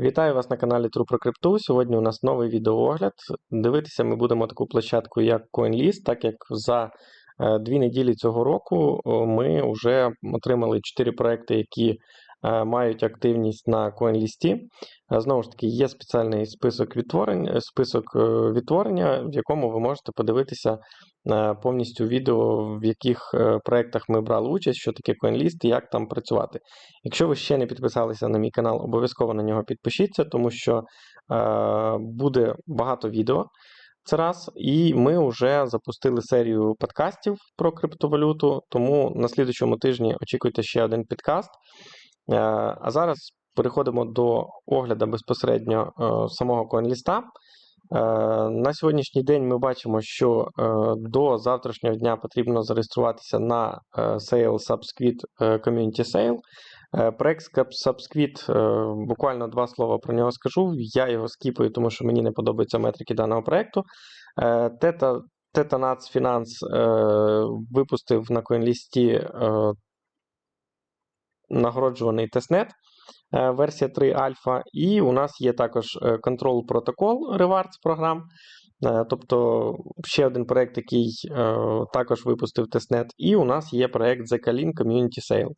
Вітаю вас на каналі True про крипту. Сьогодні у нас новий відеоогляд. Дивитися ми будемо таку площадку, як CoinList, так як за е, дві неділі цього року ми вже отримали 4 проекти, які е, мають активність на CoinList. Е, Знову ж таки, є спеціальний список відтворень, список е, відтворення, в якому ви можете подивитися е, повністю відео, в яких е, проектах ми брали участь, що таке CoinList і як там працювати. Якщо ви ще не підписалися на мій канал, обов'язково на нього підпишіться, тому що е, буде багато відео. Це раз, і ми вже запустили серію подкастів про криптовалюту, тому на слідчому тижні очікуйте ще один підкаст. Е, а зараз переходимо до огляду безпосередньо е, самого CoinList. Е, На сьогоднішній день ми бачимо, що е, до завтрашнього дня потрібно зареєструватися на Sale Subsquid Community Sale. Проект Subsquid, буквально два слова про нього скажу. Я його скіпаю, тому що мені не подобаються метрики даного проекту. Тета Finance е, випустив на CoinList нагороджуваний тестнет версія 3 альфа, і у нас є також е, Control Protocol Rewards програм. Е, Тобто ще один проект, який е, також випустив тестнет, і у нас є проект Zekalin Community Sale.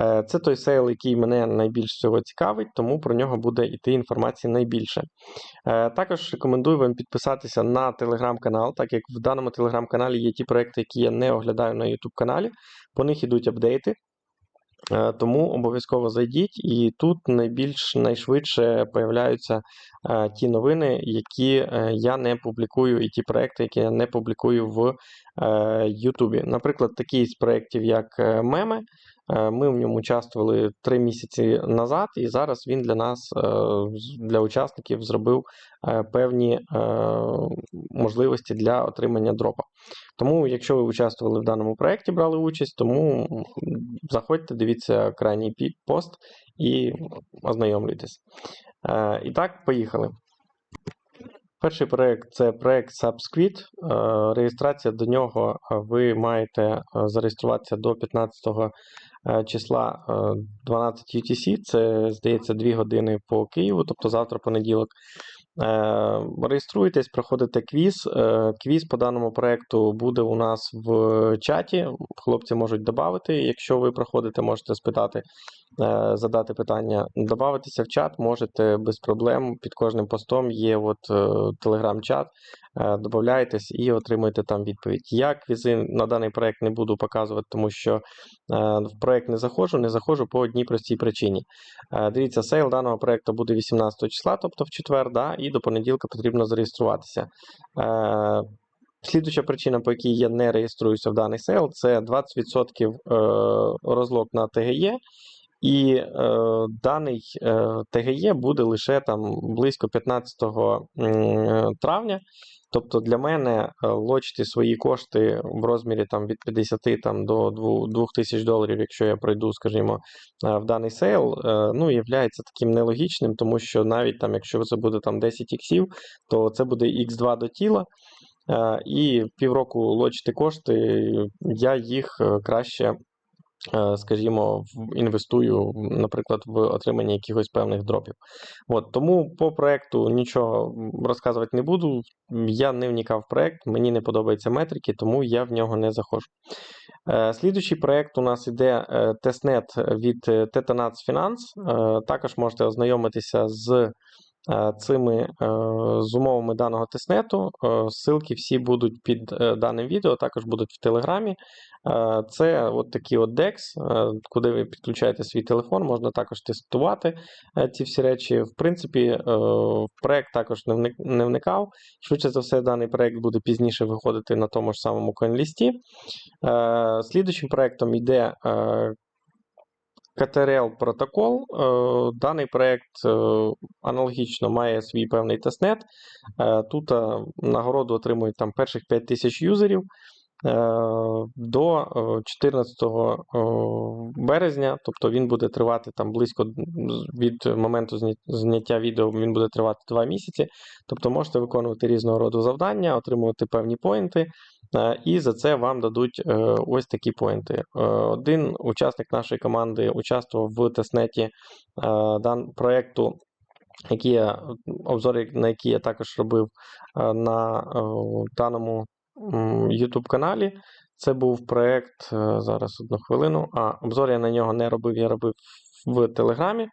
Е, Це той сейл, який мене найбільш всього цікавить, тому про нього буде йти інформації найбільше. Е, Також рекомендую вам підписатися на телеграм-канал, так як в даному телеграм-каналі є ті проекти, які я не оглядаю на YouTube каналі. По них ідуть апдейти. Е, Тому обов'язково зайдіть, і тут найбільш найшвидше появляються е, ті новини, які е, я не публікую, і ті проекти, які я не публікую в Ютубі. Наприклад, такий з проєктів, як Меме. Е, Ми в ньому участвували три місяці назад, і зараз він для нас, е, для учасників, зробив е, певні е, можливості для отримання дропа. Тому, якщо ви участвували в даному проєкті, брали участь, тому заходьте, дивіться крайній пост і ознайомлюйтесь. Е, І так, поїхали. Перший проєкт це проєкт Subsquid. Е, Реєстрація до нього е, ви маєте е, зареєструватися до 15 е, числа е, 12 UTC. Це, здається, 2 години по Києву, тобто завтра понеділок. Реєструйтесь, проходите квіз. Е, Квіз по даному проєкту буде у нас в чаті. Хлопці можуть додати. Якщо ви проходите, можете спитати, е, задати питання. Добавитися в чат можете без проблем. Під кожним постом є от е, телеграм-чат. Е, і отримуєте там відповідь. Я квізи на даний проект не буду показувати, тому що е, в проект не заходжу, не заходжу по одній простій причині. Е, Дивіться, сейл даного проекту буде 18 числа, тобто в четвер, да, і до понеділка потрібно зареєструватися. Е, Слідуюча причина, по якій я не реєструюся в даний сейл, це 20% е, розлог на ТГЄ. І е, даний е, ТГЄ буде лише там близько 15 м, травня. Тобто для мене е, лочити свої кошти в розмірі там, від 50 там, до 2000 доларів, якщо я пройду, скажімо, е, в даний сейл, е, ну, є таким нелогічним, тому що навіть там, якщо це буде там 10 іксів, то це буде X2 до тіла. Е, І півроку лочити кошти, я їх е, краще е, скажімо, інвестую, наприклад, в отримання якихось певних дропів. От, тому по проекту нічого розказувати не буду. Я не вникав в проект, мені не подобаються метрики, тому я в нього не заходжу. Е, Слідуючий проект у нас іде е, тестнет від е, Tetanats Finance. Е, Також можете ознайомитися з е, цими е, з умовами даного тестнету. Е, Ссылки всі будуть під е, даним відео, також будуть в Телеграмі. Е, Це от такий от DEX, е, куди ви підключаєте свій телефон, можна також тестувати е, ці всі речі. В принципі, е, в проект також не вникав. Швидше за все, даний проект буде пізніше виходити на тому ж самому CoinList. Е, Слідуючим проектом йде KTRL протокол. Е, Даний проект е, аналогічно має свій певний тестнет. Е, Тут нагороду отримують там перших 5000 юзерів. Е, До е, 14 е, березня, тобто він буде тривати там близько від моменту зняття відео, він буде тривати 2 місяці. Тобто можете виконувати різного роду завдання, отримувати певні поінти, е, і за це вам дадуть е, ось такі поінти. Е, Один учасник нашої команди участвував в тестнеті е, дан проекту які я, обзори, на які я також робив е, на е, даному YouTube каналі. Це був проєкт, е, зараз одну хвилину. А, обзор я на нього не робив, я робив в Телеграмі.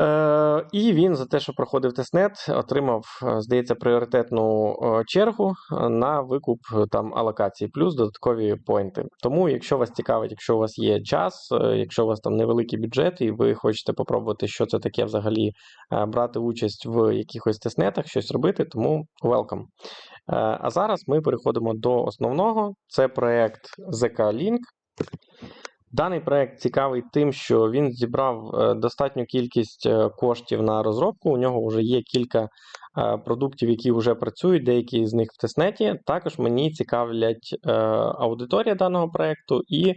Е, і він за те, що проходив тестнет, отримав, е, здається, пріоритетну е, чергу е, на викуп там алокації, плюс додаткові поінти. Тому, якщо вас цікавить, якщо у вас є час, якщо у вас там невеликий бюджет, і ви хочете попробувати, що це таке взагалі брати участь в якихось тестнетах, щось робити, тому welcome. А зараз ми переходимо до основного. Це проект ZK Link. Даний проект цікавий тим, що він зібрав е, достатню кількість е, коштів на розробку. У нього вже є кілька е, продуктів, які вже працюють, деякі з них в тестнеті. Також мені цікавлять аудиторія даного проекту і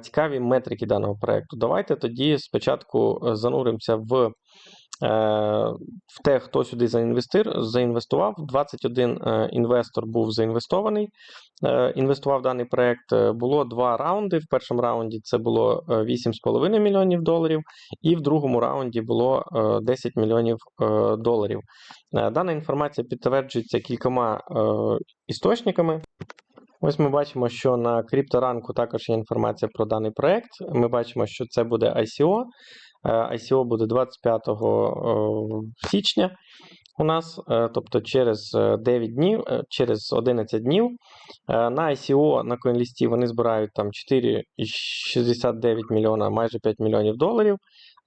цікаві метрики даного проекту. Давайте тоді спочатку зануримося в. Е, В те, хто сюди заінвестував. 21 е, інвестор був заінвестований е, інвестував даний проект. Було два раунди. В першому раунді це було е, 8,5 мільйонів доларів, і в другому раунді було е, 10 мільйонів доларів. Дана інформація підтверджується кількома істочниками. Ось ми бачимо, що на крипторанку також є інформація про даний проект. Ми бачимо, що це буде ICO. Е, ICO буде 25 е, січня у нас, е, тобто через е, 9 днів, е, через 11 днів. Е, На ICO на CoinList вони збирають там 4,69 мільйона, майже 5 мільйонів доларів.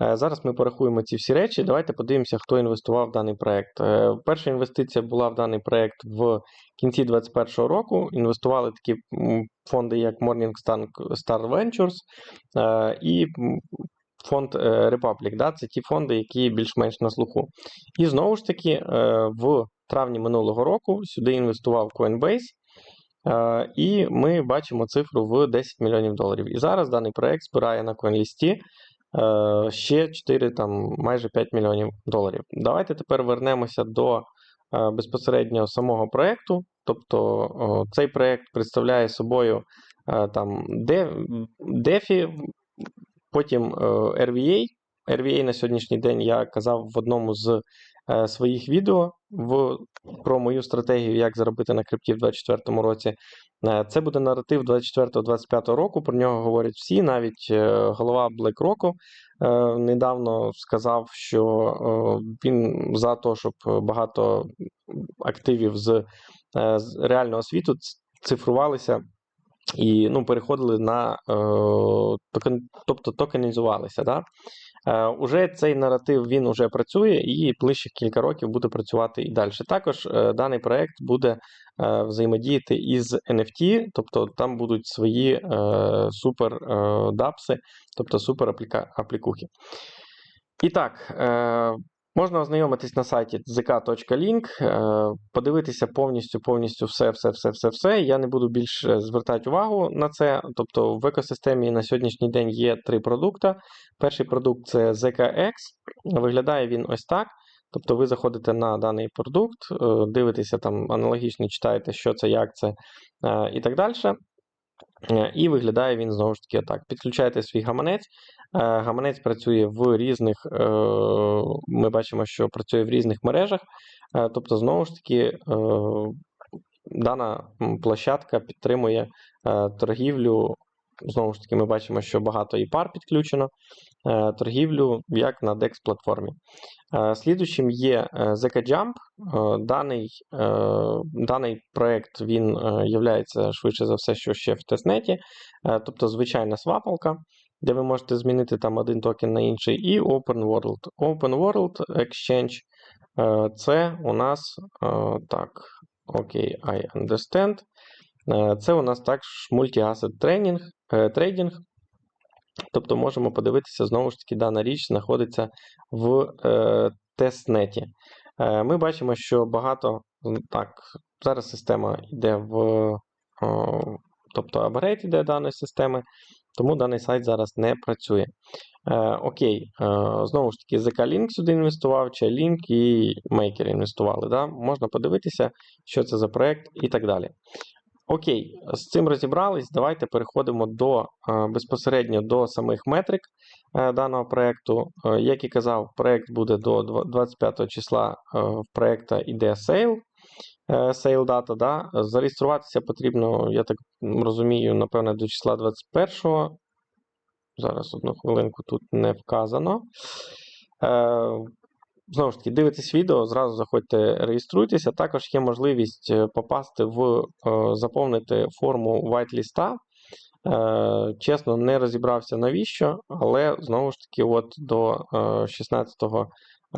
Е, Зараз ми порахуємо ці всі речі. Давайте подивимося, хто інвестував в даний проект. Е, Перша інвестиція була в даний проект в кінці 2021 року. Інвестували такі фонди, як Morningstar Star Ventures е, і фонд е, Republic. Да? Це ті фонди, які більш-менш на слуху. І знову ж таки, е, в травні минулого року сюди інвестував Coinbase. Е, І ми бачимо цифру в 10 мільйонів доларів. І зараз даний проект збирає на CoinList ще 4, там, майже 5 мільйонів доларів. Давайте тепер вернемося до безпосередньо самого проекту. Тобто цей проект представляє собою там DeFi, потім е, RVA. RVA на сьогоднішній день я казав в одному з е, своїх відео в, про мою стратегію, як заробити на крипті в 2024 році. Е, Це буде наратив 24-25 року. Про нього говорять всі. Навіть голова BlackRock недавно сказав, що він за те, щоб багато активів з, реального світу цифрувалися і ну, переходили на е, тобто токенізувалися. Да? Е, уже цей наратив він уже працює і ближче кілька років буде працювати і далі. Також е, даний проект буде взаємодіяти із NFT, тобто там будуть свої супер дапси, тобто супер аплікухи. І так, можна ознайомитись на сайті zk.link, е, подивитися повністю повністю все, все, все, все, все. Я не буду більше звертати увагу на це. Тобто в екосистемі на сьогоднішній день є три продукти. Перший продукт це ZKX. Виглядає він ось так. Тобто ви заходите на даний продукт, е, дивитеся там аналогічно, читаєте, що це, як це е, і так далі. Е, І виглядає він знову ж таки так. Підключаєте свій гаманець. Е, Гаманець працює в різних, е, ми бачимо, що працює в різних мережах. Тобто, знову ж таки, дана площадка підтримує торгівлю. Знову ж таки, ми бачимо, що багато і пар підключено, торгівлю як на DEX платформі. Е, Слідуючим є е, ZK-Jump. Е, Даний, е, даний проект він е, являється швидше за все, що ще в тестнеті, Е, тобто звичайна свапалка, де ви можете змінити там один токен на інший, і Open World. Open World Exchange е, це у нас е, так, окей, I understand. Е, Це у нас також е, трейдинг. Тобто можемо подивитися, знову ж таки, дана річ знаходиться в е, тестнеті. Е, ми бачимо, що багато. Так, зараз система йде в. О, тобто апгрейд йде даної системи, тому даний сайт зараз не працює. Е, окей, е, знову ж таки, ZK-Link сюди інвестував, Chainlink і Maker інвестували. Да? Можна подивитися, що це за проект і так далі. Окей, з цим розібрались. Давайте переходимо до е, безпосередньо до самих метрик е, даного проєкту. Е, Як і казав, проєкт буде до 25 числа в проєкта іде е, sale data. Да? Зареєструватися потрібно, я так розумію, напевне, до числа 21-го. Зараз одну хвилинку тут не вказано. Знову ж таки, дивитесь відео, зразу заходьте, реєструйтеся. Також є можливість е, попасти в е, заповнити форму whitelist. Е, Чесно, не розібрався навіщо, але знову ж таки, от до е, 16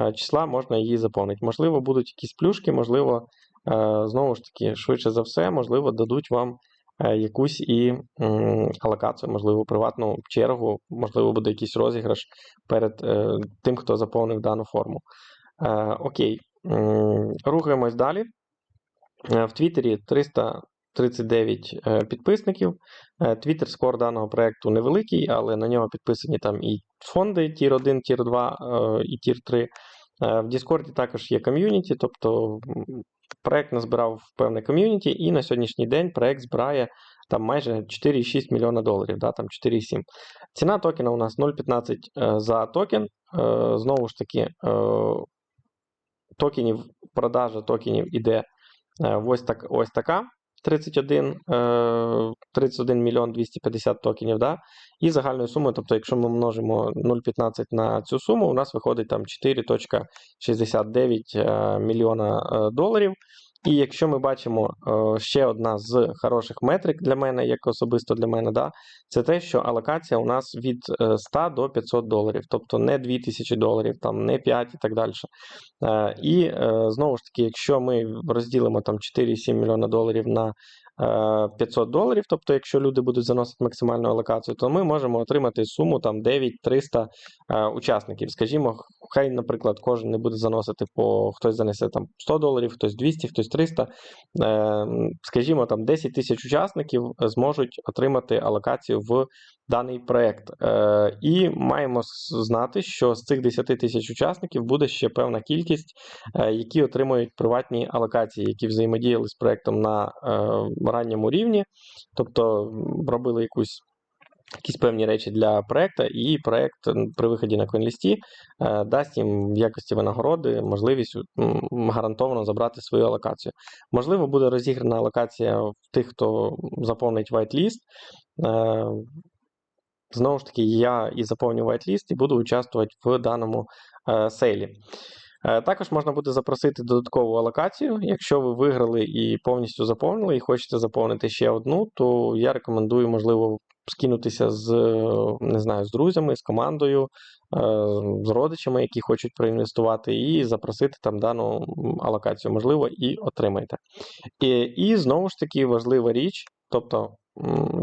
е, числа можна її заповнити. Можливо, будуть якісь плюшки, можливо, знову ж таки, швидше за все, можливо, дадуть вам якусь і алокацію, можливо, приватну чергу, можливо, буде якийсь розіграш перед е, тим, хто заповнив дану форму. Е, окей, рухаємось далі. Е, В Твіттері 339 е, підписників. Е, Твіттер скор даного проєкту невеликий, але на нього підписані там і фонди Тір 1, Тір 2 е, і Тір 3. Е, В Діскорді також є ком'юніті, тобто м, проєкт назбирав певне ком'юніті, і на сьогоднішній день проєкт збирає там майже 4,6 мільйона доларів, да, там 4,7. Ціна токена у нас 0,15 е, за токен. Е, Знову ж таки, е, токенів, продажа токенів іде ось, так, ось така. 31, е, 31 мільйон 250 токенів, да? і загальною сумою, тобто, якщо ми множимо 0,15 на цю суму, у нас виходить там 4,69 е, мільйона е, доларів. І якщо ми бачимо е, ще одна з хороших метрик для мене, як особисто для мене, да, це те, що алокація у нас від е, 100 до 500 доларів, тобто не 2000 доларів, там, не 5 і так далі. Е, І е, знову ж таки, якщо ми розділимо там 4,7 мільйона доларів на е, 500 доларів, тобто якщо люди будуть заносити максимальну алокацію, то ми можемо отримати суму там 9-300 е, учасників. Скажімо, хай, наприклад, кожен не буде заносити по хтось занесе там 100 доларів, хтось 200, хтось 300. Е, Скажімо, там 10 тисяч учасників зможуть отримати алокацію в даний проект. Е, І маємо знати, що з цих 10 тисяч учасників буде ще певна кількість, е, які отримують приватні алокації, які взаємодіяли з проектом на е, ранньому рівні, тобто робили якусь. Якісь певні речі для проекту, і проект при виході на е, дасть їм в якості винагороди можливість гарантовано забрати свою алокацію. Можливо, буде розіграна алокація в тих, хто заповнить whitelist. Знову ж таки, я і заповню whitelist і буду участвувати в даному е, сейлі. Е, Також можна буде запросити додаткову алокацію. Якщо ви виграли і повністю заповнили, і хочете заповнити ще одну, то я рекомендую, можливо, скинутися з, е, не знаю, з друзями, з командою, е, з родичами, які хочуть проінвестувати, і запросити там дану алокацію, можливо, і отримаєте. І, і знову ж таки важлива річ, тобто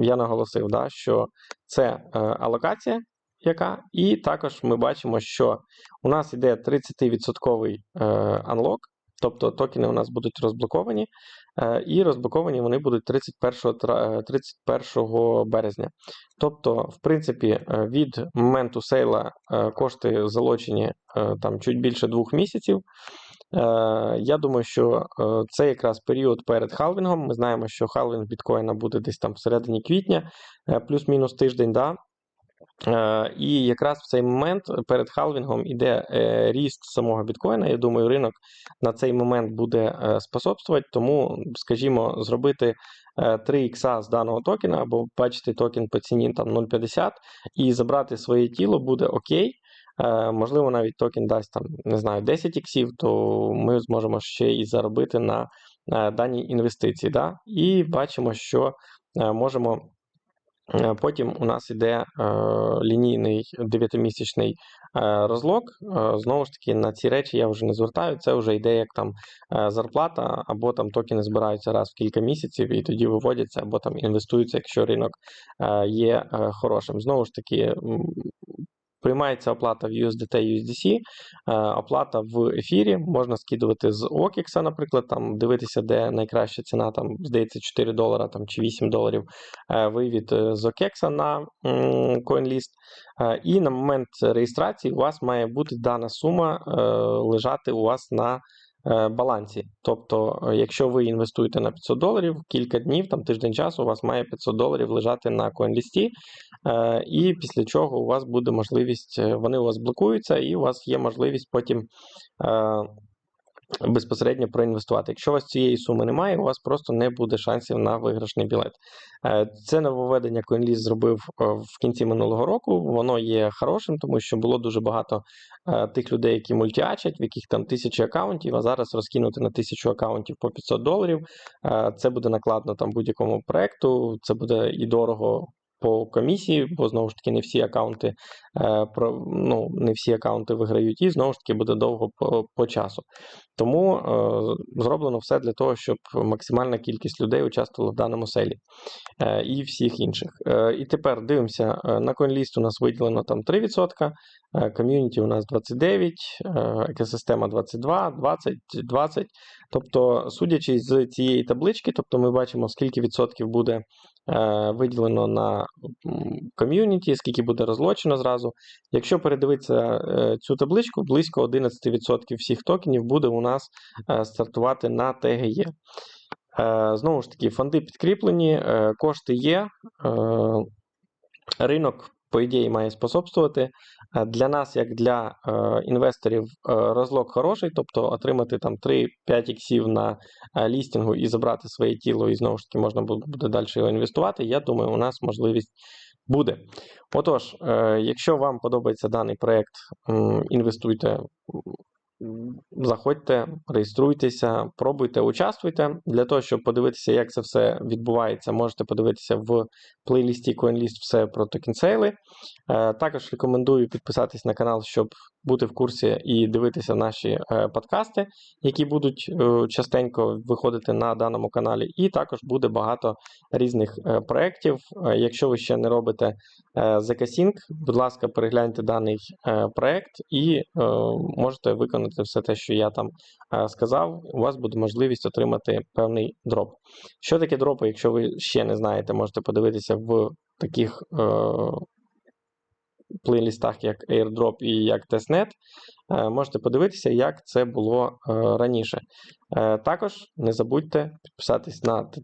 я наголосив, да, що це е, алокація, яка, і також ми бачимо, що у нас йде 30% е, unlock, тобто токени у нас будуть розблоковані, е, і розблоковані вони будуть 31, е, 31 березня. Тобто, в принципі, е, від моменту сейла е, кошти залочені е, там чуть більше двох місяців. Е, Я думаю, що е, це якраз період перед халвінгом. Ми знаємо, що халвінг біткоїна буде десь там всередині квітня, е, плюс-мінус тиждень. Да? І якраз в цей момент перед халвінгом іде ріст самого біткоїна. Я думаю, ринок на цей момент буде способствувати. Тому, скажімо, зробити е, 3 ікса з даного токена, або бачити токен по ціні там 0,50 і забрати своє тіло буде окей. Е, Можливо, навіть токен дасть там, не знаю, 10 іксів, то ми зможемо ще і заробити на е, даній інвестиції. Да? І бачимо, що е, можемо. Потім у нас іде е, лінійний 9-місячний е, розлог. Знову ж таки, на ці речі я вже не звертаю. Це вже йде як там зарплата, або там токени збираються раз в кілька місяців і тоді виводяться, або там інвестуються, якщо ринок є хорошим. Знову ж таки, приймається оплата в USDT USDC, е, оплата в ефірі. Можна скидувати з OKEX, наприклад, там дивитися, де найкраща ціна, там, здається, 4 долара там, чи 8 доларів е, вивід е, з OKEX на CoinList. І на момент реєстрації у вас має бути дана сума лежати у вас на балансі. Тобто, е, якщо ви інвестуєте на 500 доларів, кілька днів, там тиждень часу, у вас має 500 доларів лежати на CoinList, е, і після чого у вас буде можливість, е, вони у вас блокуються, і у вас є можливість потім. Безпосередньо проінвестувати. Якщо у вас цієї суми немає, у вас просто не буде шансів на виграшний білет. Е, Це нововведення CoinList зробив е, в кінці минулого року. Воно є хорошим, тому що було дуже багато е, тих людей, які мультіачать, в яких там тисячі акаунтів, а зараз розкинути на тисячу акаунтів по 500 доларів. Це буде накладно там будь-якому проекту, це буде і дорого. По комісії, бо знову ж таки не всі акаунти е, ну, не всі акаунти виграють, і знову ж таки буде довго по, по часу. Тому е, зроблено все для того, щоб максимальна кількість людей участвувала в даному селі е, і всіх інших. І тепер дивимося, на CoinList у нас виділено там 3%, е, ком'юніті у нас 29%, е, екосистема 22%, 20%, 20%. Тобто, судячи з цієї таблички, тобто ми бачимо, скільки відсотків буде е, виділено на ком'юніті, скільки буде розлочено зразу. Якщо передивитися е, цю табличку, близько 11% всіх токенів буде у нас е, стартувати на ТГЄ. Знову ж таки, фонди підкріплені, кошти є. Ринок, по ідеї, має способствувати. Е, Для нас, як для е, інвесторів, е, розлог хороший, тобто отримати там 3-5 іксів на лістінгу і забрати своє тіло, і знову ж таки можна буде далі його інвестувати. Я думаю, у нас можливість буде. Отож, якщо вам подобається даний проект, інвестуйте, заходьте, реєструйтеся, пробуйте, участвуйте. Для того, щоб подивитися, як це все відбувається, можете подивитися в плейлісті CoinList все про токенсейли. Е, Також рекомендую підписатись на канал, щоб бути в курсі і дивитися наші е, подкасти, які будуть е, частенько виходити на даному каналі. І також буде багато різних проєктів. Якщо ви ще не робите ZK-Sync, будь ласка, перегляньте даний проєкт і можете виконати все те, що я там е, сказав. У вас буде можливість отримати певний дроп. Що таке дропи, якщо ви ще не знаєте, можете подивитися в таких е, плейлістах, як AirDrop і як Testnet. Е, можете подивитися, як це було е, раніше. Е, також не забудьте підписатись на т-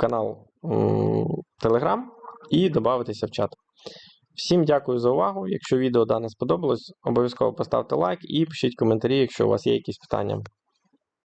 канал м, Telegram і додатися в чат. Всім дякую за увагу. Якщо відео дане сподобалось, обов'язково поставте лайк і пишіть коментарі, якщо у вас є якісь питання.